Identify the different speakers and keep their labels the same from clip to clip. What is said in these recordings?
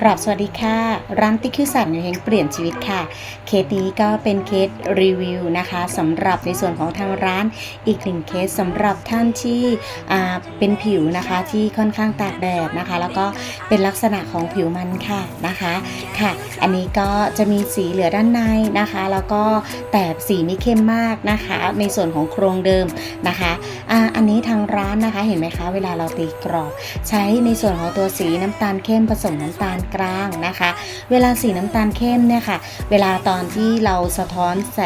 Speaker 1: กราบสวัสดีค่ะ ร้านติ๊กคิวสันอยู่แห่งเปลี่ยนชีวิตค่ะ เคสนี้ก็เป็นเคสรีวิวนะคะสำหรับในส่วนของทางร้านอีกหนึ่งเคสสำหรับท่านที่อ่าเป็นผิวนะคะที่ค่อนข้างตากแดดนะคะ แล้วก็เป็นลักษณะของผิวมันค่ะนะคะค่ะ อันนี้ก็จะมีสีเหลือด้านในนะคะ แล้วก็แต่สีไม่เข้มมากนะคะ ในส่วนของโครงเดิมนะคะอ่าอันนี้ทางร้านนะคะเห็นไหมคะ เวลาเราตีกรอบ ใช้ในส่วนของตัวสีน้ำตาลเข้มผสมน้ำตาลกลางนะคะ เวลาสีน้ำตาลเข้มเนี่ยค่ะ เวลาตอนที่เราสะท้อนแส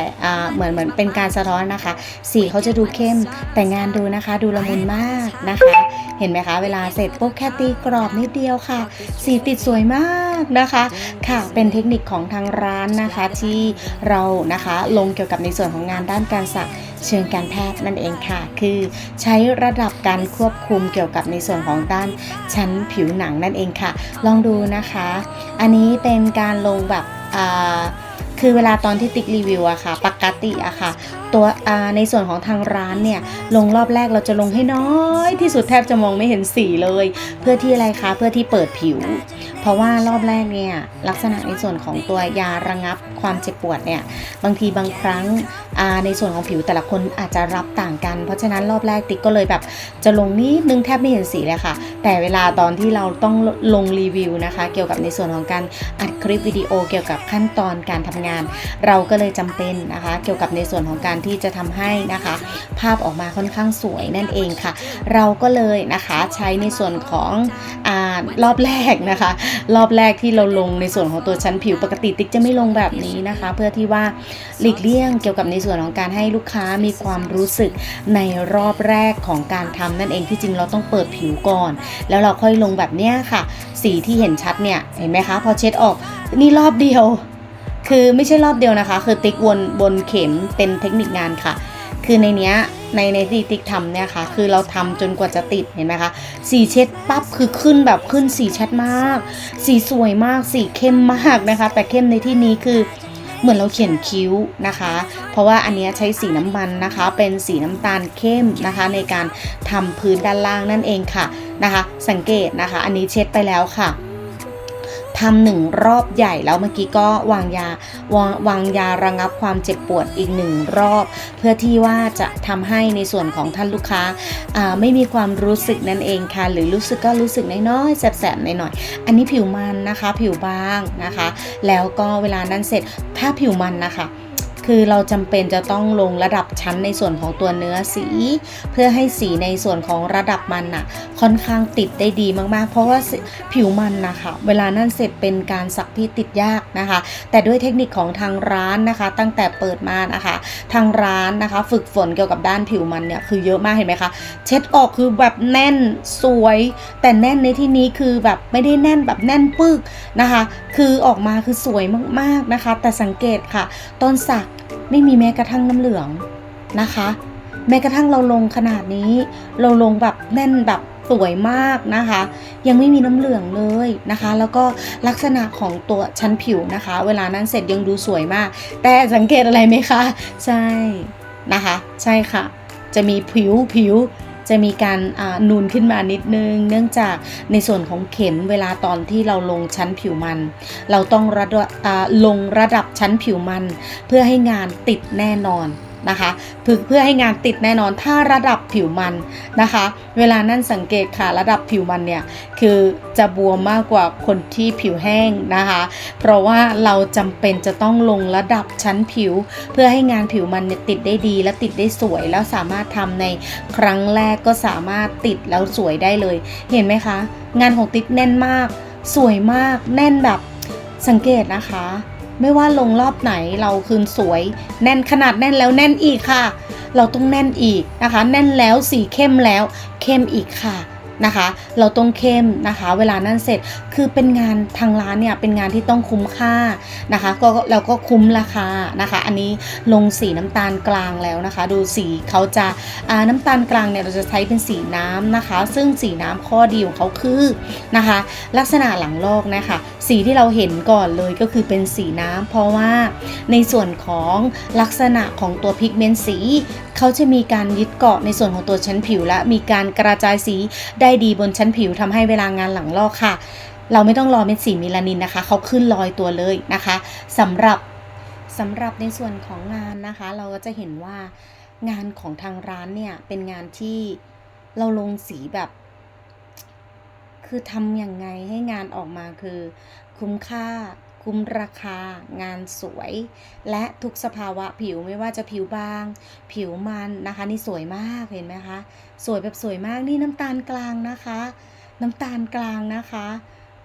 Speaker 1: เหมือนเหมือนเป็นการสะท้อนนะคะ สีเขาจะดูเข้ม แต่งานดูนะคะ ดูละมุนมากนะคะ เห็นไหมคะ เวลาเสร็จปุ๊บแค่ตีกรอบนิดเดียวค่ะ สีติดสวยมากนะคะ ค่ะ เป็นเทคนิคของทางร้านนะคะที่เรานะคะลงเกี่ยวกับในส่วนของงานด้านการสัก เชิงการแพทย์นั่นเองค่ะ คือใช้ระดับการควบคุมเกี่ยวกับในส่วนของด้านชั้นผิวหนังนั่นเองค่ะ ลองดูนะคะ อันนี้เป็นการลงแบบอ่า คือเวลาตอนที่ติ๊กรีวิวอะค่ะ ปกติอะค่ะ ตัวในส่วนของทางร้านเนี่ย ลงรอบแรกเราจะลงให้น้อย ที่สุดแทบจะมองไม่เห็นสีเลย เพื่อที่อะไรคะเพื่อที่เปิดผิว เพราะว่ารอบแรกเนี่ยลักษณะในส่วนของตัวยาระงับความเจ็บปวดเนี่ยบางทีบางครั้งในส่วนของผิวแต่ละคนอาจจะรับต่างกัน เพราะฉะนั้นรอบแรกติ๊กก็เลยแบบจะลงนิดนึงแทบไม่เห็นสีเลยค่ะ แต่เวลาตอนที่เราต้องลงรีวิวนะคะ เกี่ยวกับในส่วนของการอัดคลิปวิดีโอเกี่ยวกับขั้นตอนการทำงาน เราก็เลยจำเป็นนะคะ เกี่ยวกับในส่วนของการที่จะทำให้นะคะ ภาพออกมาค่อนข้างสวยนั่นเองค่ะ เราก็เลยนะคะใช้ในส่วนของอารอบแรกนะคะ รอบแรกที่เราลงในส่วนของตัวชั้นผิวปกติติ๊กจะไม่ลงแบบนี้นะคะ เพื่อที่ว่าหลีกเลี่ยงเกี่ยวกับในส่วนของการให้ลูกค้ามีความรู้สึกในรอบแรกของการทำนั่นเองที่จริงเราต้องเปิดผิวก่อน แล้วเราค่อยลงแบบเนี้ยค่ะ สีที่เห็นชัดเนี่ยเห็นไหมคะ พอเช็ดออกนี่รอบเดียว คือไม่ใช่รอบเดียวนะคะ คือติ๊กวนบนเข็มเป็นเทคนิคงานค่ะ คือในเนี้ยในในที่ติ๊กทำเนี่ยค่ะ คือเราทำจนกว่าจะติดเห็นไหมคะสีเช็ดปั๊บคือขึ้นแบบขึ้นสีชัดมาก สีสวยมากสีเข้มมากนะคะ แต่เข้มในที่นี้คือเหมือนเราเขียนคิ้วนะคะ เพราะว่าอันเนี้ยใช้สีน้ำมันนะคะ เป็นสีน้ำตาลเข้มนะคะ ในการทำพื้นด้านล่างนั่นเองค่ะนะคะ สังเกตนะคะ อันนี้เช็ดไปแล้วค่ะ ทำหนึ่งรอบใหญ่แล้วเมื่อกี้ก็วางยาวางวางยาระงับความเจ็บปวดอีกหนึ่งรอบ เพื่อที่ว่าจะทำให้ในส่วนของท่านลูกค้าาไม่มีความรู้สึกนั่นเองค่ะ หรือรู้สึกก็รู้สึกน้อยๆแสบๆหน่อยๆอันนี้ผิวมันนะคะ ผิวบางนะคะ แล้วก็เวลานั้นเสร็จถ้าผิวมันนะคะ คือเราจำเป็นจะต้องลงระดับชั้นในส่วนของตัวเนื้อสี เพื่อให้สีในส่วนของระดับมันน่ะค่อนข้างติดได้ดีมากๆ เพราะว่าผิวมันนะคะเวลานั่นเสร็จเป็นการสักที่ติดยากนะคะ แต่ด้วยเทคนิคของทางร้านนะคะ ตั้งแต่เปิดมานะคะ ทางร้านนะคะ ฝึกฝนเกี่ยวกับด้านผิวมันเนี่ยคือเยอะมากเห็นไหมคะเช็ดออกคือแบบแน่นสวย แต่แน่นในที่นี้คือแบบไม่ได้แน่นแบบแน่นปึกนะคะ คือออกมาคือสวยมากๆนะคะ แต่สังเกตค่ะ ต้นสักไม่มีแม้กระทั่งน้ำเหลืองนะคะ แม้กระทั่งเราลงขนาดนี้ เราลงแบบแน่นแบบสวยมากนะคะ ยังไม่มีน้ำเหลืองเลยนะคะ แล้วก็ลักษณะของตัวชั้นผิวนะคะ เวลานั้นเสร็จยังดูสวยมาก แต่สังเกตอะไรไหมคะ ใช่นะคะ ใช่ค่ะ จะมีผิวผิว จะมีการนูนขึ้นมานิดนึง เนื่องจากในส่วนของเข็มเวลาตอนที่เราลงชั้นผิวมัน เราต้องระดับลงระดับชั้นผิวมัน เพื่อให้งานติดแน่นอน นะคะเพื่อเพื่อให้งานติดแน่นอนถ้าระดับผิวมันนะคะ เวลานั่นสังเกตค่ะระดับผิวมันเนี่ยคือจะบวมมากกว่าคนที่ผิวแห้งนะคะ เพราะว่าเราจำเป็นจะต้องลงระดับชั้นผิว เพื่อให้งานผิวมันเนี่ยติดได้ดี และติดได้สวย แล้วสามารถทำในครั้งแรกก็สามารถติดแล้วสวยได้เลย เห็นไหมคะ งานของติ๊กแน่นมาก สวยมากแน่นแบบสังเกตนะคะ ไม่ว่าลงรอบไหนเราคืนสวย แน่นขนาดแน่นแล้วแน่นอีกค่ะ เราต้องแน่นอีกนะคะ แน่นแล้วสีเข้มแล้วเข้มอีกค่ะ นะคะ เราต้องเข้มนะคะ เวลานั้นเสร็จคือเป็นงานทางร้านเนี่ยเป็นงานที่ต้องคุ้มค่านะคะ ก็แล้วก็คุ้มราคานะคะ อันนี้ลงสีน้ำตาลกลางแล้วนะคะ ดูสีเขาจะาน้ำตาลกลางเนี่ยเราจะใช้เป็นสีน้ำนะคะ ซึ่งสีน้ำข้อดีของเขาคือนะคะ ลักษณะหลังลอกนะคะสีที่เราเห็นก่อนเลยก็คือเป็นสีน้ำเพราะว่าในส่วนของลักษณะของตัวพิกเมนต์สีเขาจะมีการยึดเกาะในส่วนของตัวชั้นผิวและมีการกระจายสีไได้ดีบนชั้นผิวทำให้เวลางานหลังลอกค่ะ เราไม่ต้องรอเม็ดสีมิลานินนะคะเขาขึ้นลอยตัวเลยนะคะสำหรับสำหรับในส่วนของงานนะคะ เราก็จะเห็นว่างานของทางร้านเนี่ยเป็นงานที่เราลงสีแบบ คือทำอยังไงให้งานออกมาคือคุ้มค่า คุ้มราคา งานสวย และทุกสภาวะผิวไม่ว่าจะผิวบาง ผิวมันนะคะ นี่สวยมากเห็นไหมคะสวยแบบสวยมากนี่น้ำตาลกลางนะคะ น้ำตาลกลางนะคะ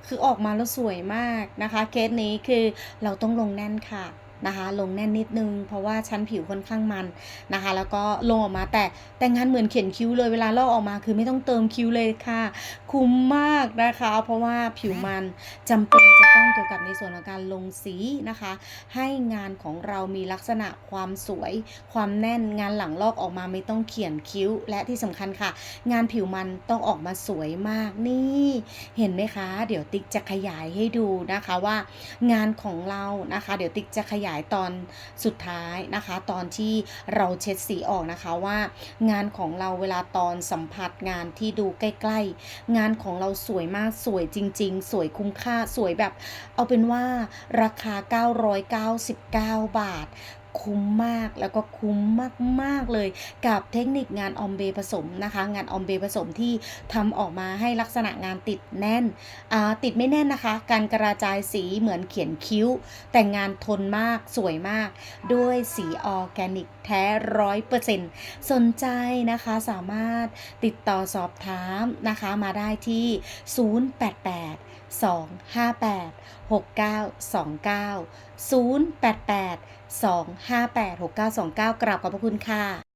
Speaker 1: คือออกมาแล้วสวยมากนะคะ เคสนี้คือเราต้องลงแน่นค่ะ นะคะ ลงแน่นนิดนึง เพราะว่าชั้นผิวค่อนข้างมันนะคะ แล้วก็ลงออกมาแต่แต่งานเหมือนเขียนคิ้วเลยเวลาลอกออกมาคือไม่ต้องเติมคิ้วเลยค่ะ คุ้มมากนะคะ เพราะว่าผิวมันจำเป็นจะต้องเกี่ยวกับในส่วนของการลงสีนะคะ ให้งานของเรามีลักษณะความสวย ความแน่นงานหลังลอกออกมาไม่ต้องเขียนคิ้ว และที่สำคัญค่ะ งานผิวมันต้องออกมาสวยมากนี่เห็นไหมคะ เดี๋ยวติ๊กจะขยายให้ดูนะคะว่างานของเรานะคะ เดี๋ยวติ๊กจะขยายตอนสุดท้ายนะคะ ตอนที่เราเช็ดสีออกนะคะว่างานของเราเวลาตอนสัมผัสงานที่ดูใกล้ๆ งานของเราสวยมากสวยจริง ๆ สวยคุ้มค่าสวยแบบ เอาเป็นว่าราคา 999 บาท คุ้มมากแล้วก็คุ้มมาก ๆ เลยกับเทคนิคงานออมเบผสมนะคะ งานออมเบผสมที่ทำออกมาให้ลักษณะงานติดแน่น ติดไม่แน่นนะคะ การกระจายสีเหมือนเขียนคิ้ว แต่งานทนมากสวยมาก ด้วยสีออร์แกนิกแท้ร้อยเปอร์เซ็นต์สนใจนะคะสามารถติดต่อสอบถามนะคะมาได้ที่ 088 258 6929 088 258 6929 กราบขอบพระคุณค่ะ